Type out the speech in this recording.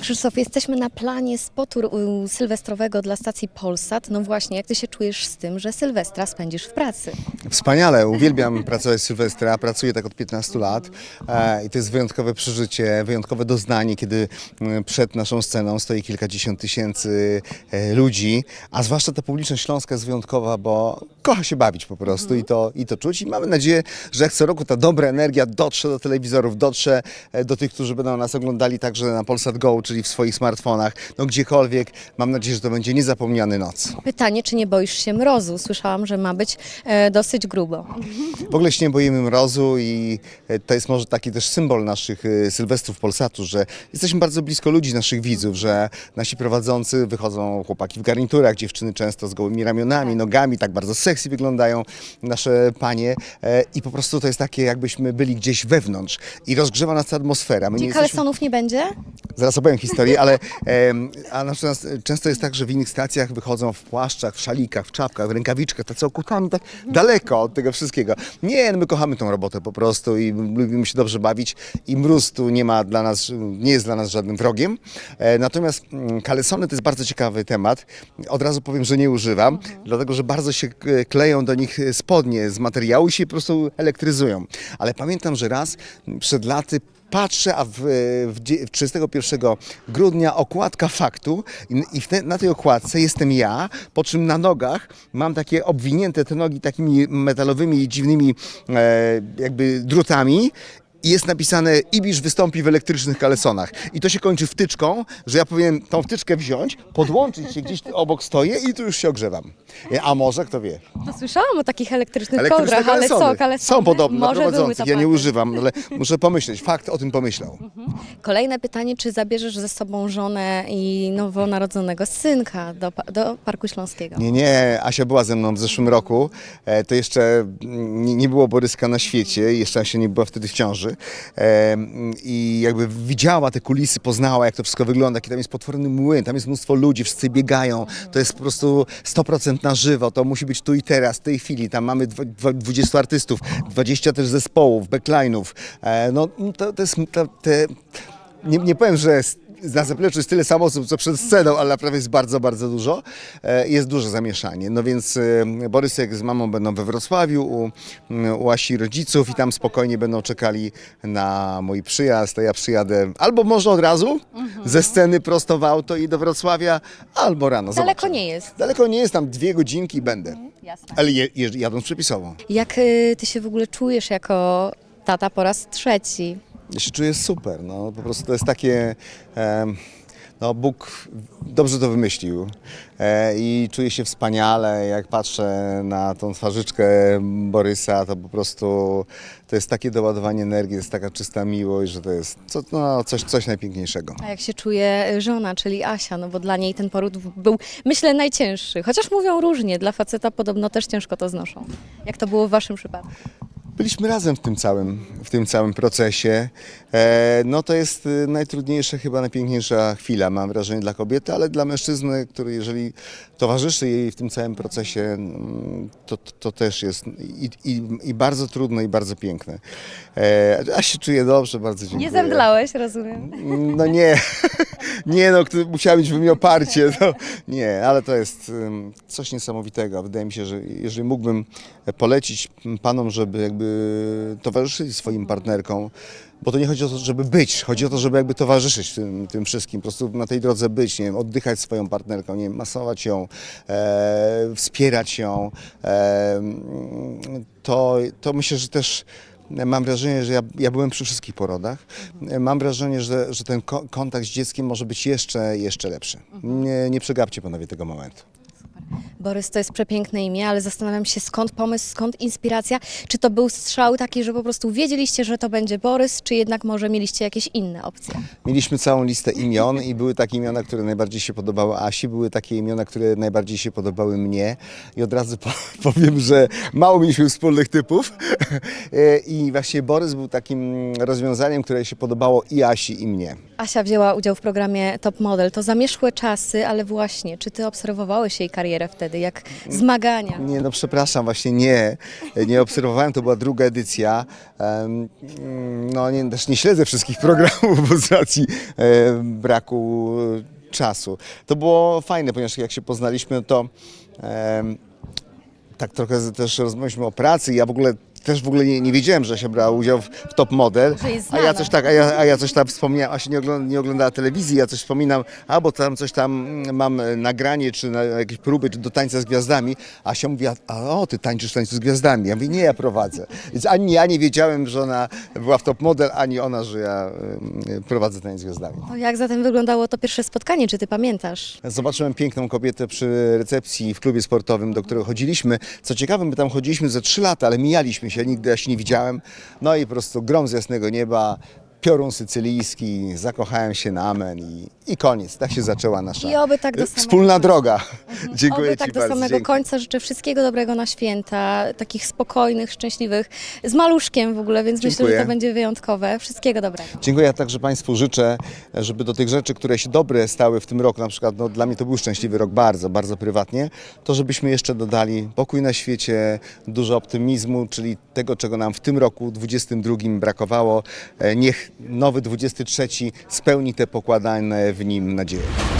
Krzysztof, jesteśmy na planie spotu sylwestrowego dla stacji Polsat. No właśnie, jak ty się czujesz z tym, że Sylwestra spędzisz w pracy? Wspaniale, uwielbiam pracować Sylwestra, pracuję tak od 15 lat e, i to jest wyjątkowe przeżycie, wyjątkowe doznanie, kiedy mm, przed naszą sceną stoi kilkadziesiąt tysięcy e, ludzi, a zwłaszcza ta publiczność śląska jest wyjątkowa, bo kocha się bawić po prostu i, to, i to czuć i mamy nadzieję, że jak co roku ta dobra energia dotrze do telewizorów, dotrze e, do tych, którzy będą nas oglądali także na Polsat Go, czyli w swoich smartfonach, no gdziekolwiek. Mam nadzieję, że to będzie niezapomniany noc. Pytanie, czy nie boisz się mrozu? Słyszałam, że ma być e, dosyć grubo. W ogóle się nie boimy mrozu i e, to jest może taki też symbol naszych e, sylwestrów Polsatu, że jesteśmy bardzo blisko ludzi, naszych widzów, że nasi prowadzący wychodzą chłopaki w garniturach, dziewczyny często z gołymi ramionami, nogami, tak bardzo sexy wyglądają nasze panie e, i po prostu to jest takie jakbyśmy byli gdzieś wewnątrz i rozgrzewa nas ta atmosfera. My nie jesteśmy... kalesonów nie będzie? Zaraz opowiem historię, ale a na przykład często jest tak, że w innych stacjach wychodzą w płaszczach, w szalikach, w czapkach, w rękawiczkach, tacy okutani, tak daleko od tego wszystkiego. Nie, no my kochamy tą robotę po prostu i lubimy się dobrze bawić i mróz tu nie ma dla nas, nie jest dla nas żadnym wrogiem. E, natomiast mm, kalesony to jest bardzo ciekawy temat. Od razu powiem, że nie używam, dlatego że bardzo się e, kleją do nich spodnie z materiału i się po prostu elektryzują. Ale pamiętam, że raz przed laty Patrzę, a w, w, dzie- w 31 grudnia okładka faktu i, i te, na tej okładce jestem ja, po czym na nogach mam takie obwinięte te nogi takimi metalowymi dziwnymi e, jakby drutami i jest napisane Ibisz wystąpi w elektrycznych kalesonach. I to się kończy wtyczką, że ja powinien tą wtyczkę wziąć, podłączyć się gdzieś obok stoję i tu już się ogrzewam. A może, kto wie. To słyszałam o takich elektrycznych kołdrach, ale co, kalesony? Są podobne do Może prowadzących, ja nie używam, ale muszę pomyśleć. Fakt o tym pomyślał. Kolejne pytanie, czy zabierzesz ze sobą żonę i nowonarodzonego synka do, do Parku Śląskiego? Nie, nie, Asia była ze mną w zeszłym roku. E, To jeszcze nie, nie było Boryska na świecie, jeszcze Asia nie była wtedy w ciąży. I jakby widziała te kulisy, poznała jak to wszystko wygląda, jaki tam jest potworny młyn, tam jest mnóstwo ludzi, wszyscy biegają. To jest po prostu 100% na żywo, to musi być tu i teraz, w tej chwili. Tam mamy dwa- dwa- 20 artystów, 20 też zespołów, backline'ów. E, No to, to jest to, nie, nie powiem, że na zapleczu jest tyle samo osób, co przed sceną, ale naprawdę jest bardzo, bardzo dużo. E, Jest duże zamieszanie. No więc e, Borysek z mamą będą we Wrocławiu u, u Asi rodziców i tam spokojnie będą czekali na mój przyjazd. A ja przyjadę albo może od razu ze sceny prosto w auto i do Wrocławia, albo rano. Daleko Zobaczymy. nie jest. Daleko nie jest, tam dwie godzinki i będę. Jasne. Ale je, je, jadąc przepisowo. Jak y, ty się w ogóle czujesz jako tata po raz trzeci? Ja się czuję super, no po prostu to jest takie, no Bóg dobrze to wymyślił e, i czuję się wspaniale, jak patrzę na tą twarzyczkę Borysa, to po prostu to jest takie doładowanie energii, jest taka czysta miłość, że to jest co, no, coś, coś najpiękniejszego. A jak się czuje żona, czyli Asia? No bo dla niej ten poród był, myślę, najcięższy. Chociaż mówią różnie, dla faceta podobno też ciężko to znoszą. Jak to było w waszym przypadku? Byliśmy razem w tym całym, w tym całym procesie. E, no to jest e, najtrudniejsza, chyba najpiękniejsza chwila, mam wrażenie, dla kobiety, ale dla mężczyzny, który jeżeli towarzyszy jej w tym całym procesie, mm, to, to, to też jest i, i, i bardzo trudne, i bardzo piękne. E, a się czuję dobrze, bardzo dziękuję. Nie zemdlałeś, rozumiem. No nie, nie no, kto- musiała mieć w mnie oparcie, no, nie, ale to jest ym, coś niesamowitego. Wydaje mi się, że jeżeli mógłbym polecić panom, żeby jakby towarzyszyli swoim partnerkom, bo to nie chodzi o to, żeby być, chodzi o to, żeby jakby towarzyszyć tym, tym wszystkim, po prostu na tej drodze być, nie wiem, oddychać swoją partnerką, nie wiem, masować ją, e, wspierać ją, e, to, to myślę, że też Mam wrażenie, że ja, ja byłem przy wszystkich porodach. Mam wrażenie, że, że ten ko- kontakt z dzieckiem może być jeszcze, jeszcze lepszy. Nie, nie przegapcie panowie tego momentu. Borys to jest przepiękne imię, ale zastanawiam się skąd pomysł, skąd inspiracja. Czy to był strzał taki, że po prostu wiedzieliście, że to będzie Borys, czy jednak może mieliście jakieś inne opcje? Mieliśmy całą listę imion i były takie imiona, które najbardziej się podobały Asi, były takie imiona, które najbardziej się podobały mnie. I od razu po, powiem, że mało mieliśmy wspólnych typów. E, I właśnie Borys był takim rozwiązaniem, które się podobało i Asi, i mnie. Asia wzięła udział w programie Top Model. To zamierzchłe czasy, ale właśnie, czy ty obserwowałeś jej karierę wtedy, jak zmagania? Nie, no przepraszam, właśnie nie. Nie obserwowałem, to była druga edycja. No nie, też nie śledzę wszystkich programów, bo z racji e, braku czasu. To było fajne, ponieważ jak się poznaliśmy, to tak trochę też rozmawialiśmy o pracy. Ja w ogóle też w ogóle nie, nie wiedziałem, że się brała udział w, w Top Model. Że jest A ja znana. coś tak, a ja, a ja coś tam wspomniałem, a się nie, ogląda, nie oglądała telewizji, ja coś wspominam, a bo tam coś tam mm, mam e, nagranie, czy na jakieś próby, czy do tańca z gwiazdami, a się mówi, a, a o, ty tańczysz w tańcu z gwiazdami. Ja mówię, nie, ja prowadzę. Więc ani ja nie wiedziałem, że ona była w Top Model, ani ona, że ja prowadzę tańc z gwiazdami. Jak zatem wyglądało to pierwsze spotkanie, czy ty pamiętasz? Zobaczyłem piękną kobietę przy recepcji w klubie sportowym, do którego chodziliśmy. Co ciekawe, my tam chodziliśmy ze trzy lata, ale mijaliśmy się, nigdy ja się nie widziałem. No i po prostu grom z jasnego nieba, piorun sycylijski, zakochałem się na amen i, i koniec. Tak się zaczęła nasza I oby tak do samego wspólna końca. droga. Dziękuję Oby Ci tak do bardzo. samego dziękuję. końca życzę wszystkiego dobrego na święta, takich spokojnych, szczęśliwych, z maluszkiem w ogóle, więc myślę, że to będzie wyjątkowe. Wszystkiego dobrego. Dziękuję ja także Państwu życzę, żeby do tych rzeczy, które się dobre stały w tym roku, na przykład no, dla mnie to był szczęśliwy rok bardzo, bardzo prywatnie, to żebyśmy jeszcze dodali pokój na świecie, dużo optymizmu, czyli tego, czego nam w tym roku 22 brakowało. E, Niech nowy 23 spełni te pokładane w nim nadzieje.